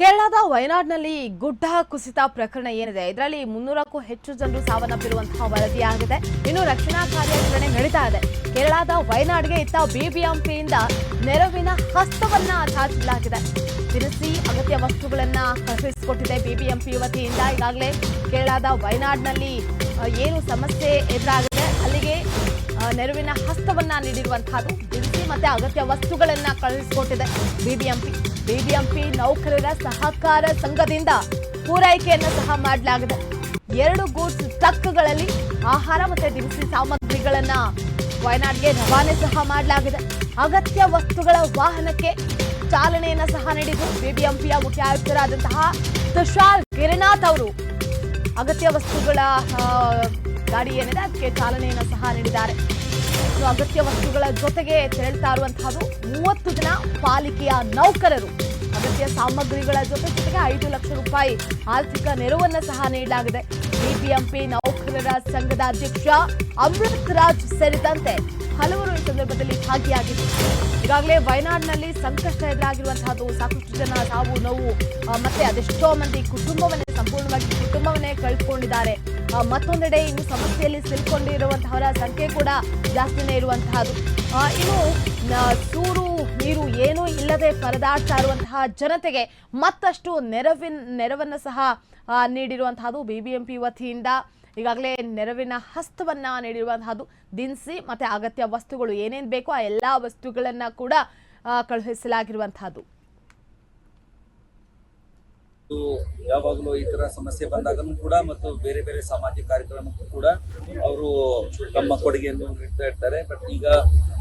ಕೇರಳದ ವಯನಾಡ್ನಲ್ಲಿ ಗುಡ್ಡ ಕುಸಿತ ಪ್ರಕರಣ ಏನಿದೆ? ಇದರಲ್ಲಿ ಮುನ್ನೂರಕ್ಕೂ ಹೆಚ್ಚು ಜನರು ಸಾವನ್ನಪ್ಪಿರುವಂತಹ ವರದಿಯಾಗಿದೆ ಇನ್ನು ರಕ್ಷಣಾ ಕಾರ್ಯಾಚರಣೆ ನಡೀತಾ ಇದೆ. ಕೇರಳದ ವಯನಾಡ್ಗೆ ಇತ್ತ ಬಿಬಿಎಂಪಿಯಿಂದ ನೆರವಿನ ಹಸ್ತವನ್ನ ಚಾಚಲಾಗಿದೆ ದಿನಸಿ ಅಗತ್ಯ ವಸ್ತುಗಳನ್ನ ಕಳುಹಿಸಿಕೊಟ್ಟಿದೆ ಬಿಬಿಎಂಪಿ ವತಿಯಿಂದ. ಈಗಾಗಲೇ ಕೇರಳದ ವಯನಾಡ್ನಲ್ಲಿ ಏನು ಸಮಸ್ಯೆ ಎದುರಾಗಿದೆ? ಅಲ್ಲಿಗೆ ನೆರವಿನ ಹಸ್ತವನ್ನ ನೀಡಿರುವಂತಹದ್ದು. ದಿನಸಿ ಮತ್ತೆ ಅಗತ್ಯ ವಸ್ತುಗಳನ್ನ ಕಳುಹಿಸಿಕೊಟ್ಟಿದೆ ಬಿಬಿಎಂಪಿ. ಬಿಬಿಎಂಪಿ ನೌಕರರ ಸಹಕಾರ ಸಂಘದಿಂದ ಪೂರೈಕೆಯನ್ನು ಸಹ ಮಾಡಲಾಗಿದೆ. ಎರಡು ಗೂಡ್ಸ್ ಟ್ರಕ್ಗಳಲ್ಲಿ ಆಹಾರ ಮತ್ತು ದಿನಸಿ ಸಾಮಗ್ರಿಗಳನ್ನ ವಯನಾಡ್ಗೆ ರವಾನೆ ಸಹ ಮಾಡಲಾಗಿದೆ. ಅಗತ್ಯ ವಸ್ತುಗಳ ವಾಹನಕ್ಕೆ ಚಾಲನೆಯನ್ನ ಸಹ ನೀಡಿದ್ದು ಬಿಬಿಎಂಪಿಯ ಮುಖ್ಯ ಆಯುಕ್ತರಾದಂತಹ ತುಷಾರ್ ಗಿರಿನಾಥ್ ಅವರು. ಅಗತ್ಯ ವಸ್ತುಗಳ ಗಾಡಿ ಏನಿದೆ, ಅದಕ್ಕೆ ಚಾಲನೆಯನ್ನು ಸಹ ನೀಡಿದ್ದಾರೆ. ಅಗತ್ಯ ವಸ್ತುಗಳ ಜೊತೆಗೆ ತೆರಳ್ತಾ ಇರುವಂತಹದ್ದು. ಮೂವತ್ತು ಜನ ಪಾಲಿಕೆಯ ನೌಕರರು. ಅಗತ್ಯ ಸಾಮಗ್ರಿಗಳ ಜೊತೆ ಜೊತೆಗೆ ಐದು ಲಕ್ಷ ರೂಪಾಯಿ ಆರ್ಥಿಕ ನೆರವನ್ನ ಸಹ ನೀಡಲಾಗಿದೆ. ಬಿಬಿಎಂಪಿ ನೌಕರರ ಸಂಘದ ಅಧ್ಯಕ್ಷ ಅಮೃತ್ ರಾಜ್ ಸೇರಿದಂತೆ ಭಾಗಿಯಾಗಿದ್ದರು ಈಗಾಗಲೇ ವಯನಾಡ್ನಲ್ಲಿ ಸಂಕಷ್ಟ ಎದುರಾಗಿರುವಂತಹದ್ದು ಸಾಕಷ್ಟು ಜನ ಸಾವು, ನೋವು ಮತ್ತೆ ಅದೆಷ್ಟೋ ಮಂದಿ ಕುಟುಂಬವನ್ನೇ ಸಂಪೂರ್ಣವಾಗಿ ಕುಟುಂಬವನ್ನೇ ಕಳ್ಕೊಂಡಿದ್ದಾರೆ. ಮತ್ತೊಂದೆಡೆ ಇನ್ನು ಸಮಸ್ಯೆಯಲ್ಲಿ ಸಿಲ್ಕೊಂಡಿರುವಂತಹವರ ಸಂಖ್ಯೆ ಕೂಡ ಜಾಸ್ತಿನೇ ಇರುವಂತಹದ್ದು. ಇನ್ನು ಸೂರು ನೀರು ಏನೂ ಇಲ್ಲದೆ ಪರದಾಡ್ತಾ ಇರುವಂತಹ ಜನತೆಗೆ ಮತ್ತಷ್ಟು ನೆರವಿನ ನೆರವನ್ನ ಸಹ ನೀಡಿರುವಂತಹದ್ದು ಬಿಬಿಎಂಪಿ ವತಿಯಿಂದ. ಈಗಾಗಲೇ ನೆರವಿನ ಹಸ್ತವನ್ನ ನೀಡಿರುವಂತಹದ್ದು ದಿನಸಿ ಮತ್ತೆ ಅಗತ್ಯ ವಸ್ತುಗಳು ಏನೇನು ಬೇಕೋ ಆ ಎಲ್ಲ ವಸ್ತುಗಳನ್ನ ಕೂಡ ಕಳುಹಿಸಲಾಗಿರುವಂತಹದ್ದು. ಯಾವಾಗಲೂ ಈ ತರ ಸಮಸ್ಯೆ ಬಂದಾಗಲೂ ಕೂಡ ಮತ್ತು ಬೇರೆ ಬೇರೆ ಸಾಮಾಜಿಕ ಕಾರ್ಯಕ್ರಮಕ್ಕೂ ಕೂಡ ಅವರು ತಮ್ಮ ಕೊಡುಗೆಯನ್ನು ನೀಡ್ತಾ ಇರ್ತಾರೆ. ಬಟ್ ಈಗ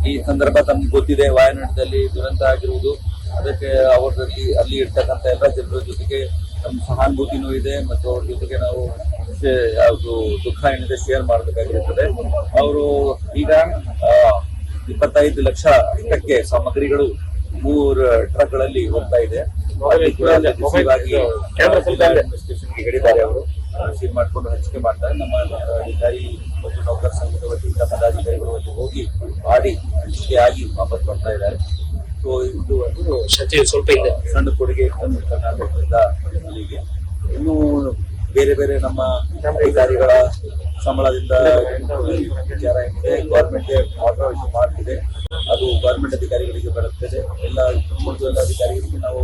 ಈ ಸಂದರ್ಭ ತಮ್ಗೆ ಗೊತ್ತಿದೆ ವಾಯನಾಡದಲ್ಲಿ ದುರಂತ ಆಗಿರುವುದು. ಅದಕ್ಕೆ ಅವರಲ್ಲಿ ಅಲ್ಲಿ ಇರ್ತಕ್ಕಂಥ ಎಲ್ಲ ಜನರ ಜೊತೆಗೆ ನಮ್ಮ ಸಹಾನುಭೂತಿನೂ ಇದೆ ಮತ್ತು ಅವ್ರ ಜೊತೆಗೆ ನಾವು ಯಾವುದು ದುಃಖ ಏನಿದೆ ಶೇರ್ ಮಾಡಬೇಕಾಗಿರುತ್ತದೆ ಅವರು ಈಗ ಇಪ್ಪತ್ತೈದು ಲಕ್ಷ ಇಷ್ಟಕ್ಕೆ ಸಾಮಗ್ರಿಗಳು ಮೂರು ಟ್ರಕ್ಗಳಲ್ಲಿ ಹೋಗ್ತಾ ಇದೆ. ಇನ್ವೆಸ್ಟಿಗೇಷನ್ಗೆ ಅವರು. ರಿಸೀವ್ ಮಾಡ್ಕೊಂಡು ಹಂಚಿಕೆ ಮಾಡ್ತಾರೆ. ನಮ್ಮ ಅಧಿಕಾರಿ ಮತ್ತು ನೌಕರ ಸಂಘದ ವತಿಯಿಂದ ಪದಾಧಿಕಾರಿಗಳ ವತಿ ಹೋಗಿ ಮಾಡಿ ಹಂಚಿಕೆ ಆಗಿ ವಾಪಸ್ ಬರ್ತಾ ಇದ್ದಾರೆ. ಸೊ ಇದು ಒಂದು ಸಚಿವ ಸ್ವಲ್ಪ ಇದೆ ಸಣ್ಣ ಕೊಡುಗೆ ಕರ್ನಾಟಕದಿಂದ ಇನ್ನು ಬೇರೆ ಬೇರೆ ನಮ್ಮ ಅಧಿಕಾರಿಗಳ ಸಂಬಳದಿಂದ ವಿಚಾರ ಏನಿದೆ ಗೌರ್ಮೆಂಟ್ ಆರ್ಡರ್ ಮಾಡ್ತಿದೆ. ಅದು ಗೌರ್ಮೆಂಟ್ ಅಧಿಕಾರಿಗಳಿಗೆ ಬರುತ್ತದೆ ಎಲ್ಲ ಮುಂದುವರೆದ ಎಲ್ಲ ಅಧಿಕಾರಿಗಳಿಗೆ ನಾವು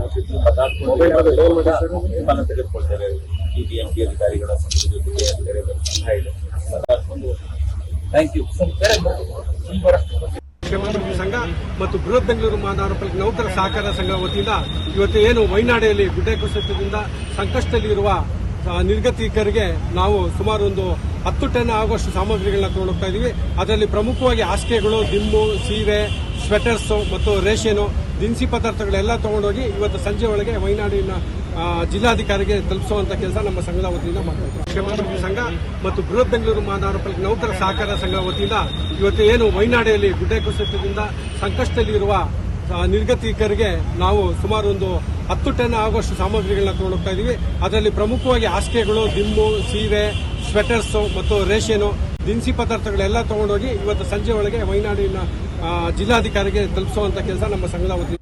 ತೀರ್ಮಾನ ತೆಗೆದುಕೊಳ್ತೇವೆ ಬಿ ಬಿ ಎಂ ಪಿ ಅಧಿಕಾರಿಗಳ ಜೊತೆಗೆ ಬೇರೆ ಬೇರೆ ಸಂಘ ಇದೆ. ಥ್ಯಾಂಕ್ ಯು ಸಂಘ. ಮತ್ತು ಬೃಹತ್ ಬೆಂಗಳೂರು ಮಾನವರ ಪಾಲಿಕೆ ನೌಕರ ಸಹಕಾರ ಸಂಘ ವತಿಯಿಂದ ಇವತ್ತು ಏನು ವೈನಾಡಿಯಲ್ಲಿ ಗುಡ್ಡೆ ಕುಸಿತದಿಂದ ಸಂಕಷ್ಟದಲ್ಲಿರುವ ನಿರ್ಗತಿಕರಿಗೆ ನಾವು ಸುಮಾರು ಒಂದು ಹತ್ತು ಟನ್ ಆಗುವಷ್ಟು ಸಾಮಗ್ರಿಗಳನ್ನ ತಗೊಂಡೋಗ್ತಾ ಇದೀವಿ. ಅದರಲ್ಲಿ ಪ್ರಮುಖವಾಗಿ ಹಾಸಿಗೆಗಳು ದಿಮ್ಮು ಸೀರೆ ಸ್ವೆಟರ್ಸ್ ಮತ್ತು ರೇಷನು, ದಿನಸಿ ಪದಾರ್ಥಗಳೆಲ್ಲ ತಗೊಂಡೋಗಿ ಇವತ್ತು ಸಂಜೆ ಒಳಗೆ ವಯನಾಡಿನ ಜಿಲ್ಲಾಧಿಕಾರಿಗೆ ತಲುಪಿಸುವಂತ ಕೆಲಸ ನಮ್ಮ ಸಂಘದ ವತಿಯಿಂದ ಮಾಡ್ತಾ ಕ್ಷೇಮಾಭಿವೃದ್ಧಿ ಸಂಘ ಮತ್ತು ಬೃಹತ್ ಬೆಂಗಳೂರು ಮಹಾನಗರ ಪಾಲಿಕೆ ನೌಕರ ಸಹಕಾರ ಸಂಘ ವತಿಯಿಂದ ಇವತ್ತು ಏನು ವೈನಾಡಿಯಲ್ಲಿ ಗುಡ್ಡೆ ಕುಸಿತದಿಂದ ಸಂಕಷ್ಟದಲ್ಲಿರುವ ನಿರ್ಗತಿಕರಿಗೆ ನಾವು ಸುಮಾರು ಒಂದು ಹತ್ತು ಟನ್ ಆಗುವಷ್ಟು ಸಾಮಗ್ರಿಗಳನ್ನ ತಗೊಂಡೋಗ್ತಾ ಇದೀವಿ. ಅದರಲ್ಲಿ ಪ್ರಮುಖವಾಗಿ ಹಾಸಿಗೆಗಳು ದಿಮ್ಮು ಸೀರೆ ಸ್ವೆಟರ್ಸ್ ಮತ್ತು ರೇಷನು, ದಿನಸಿ ಪದಾರ್ಥಗಳೆಲ್ಲ ತಗೊಂಡೋಗಿ ಇವತ್ತು ಸಂಜೆ ಒಳಗೆ ವೈನಾಡಿನ ಜಿಲ್ಲಾಧಿಕಾರಿಗೆ ತಲುಪಿಸುವಂತ ಕೆಲಸ ನಮ್ಮ ಸಂಘದ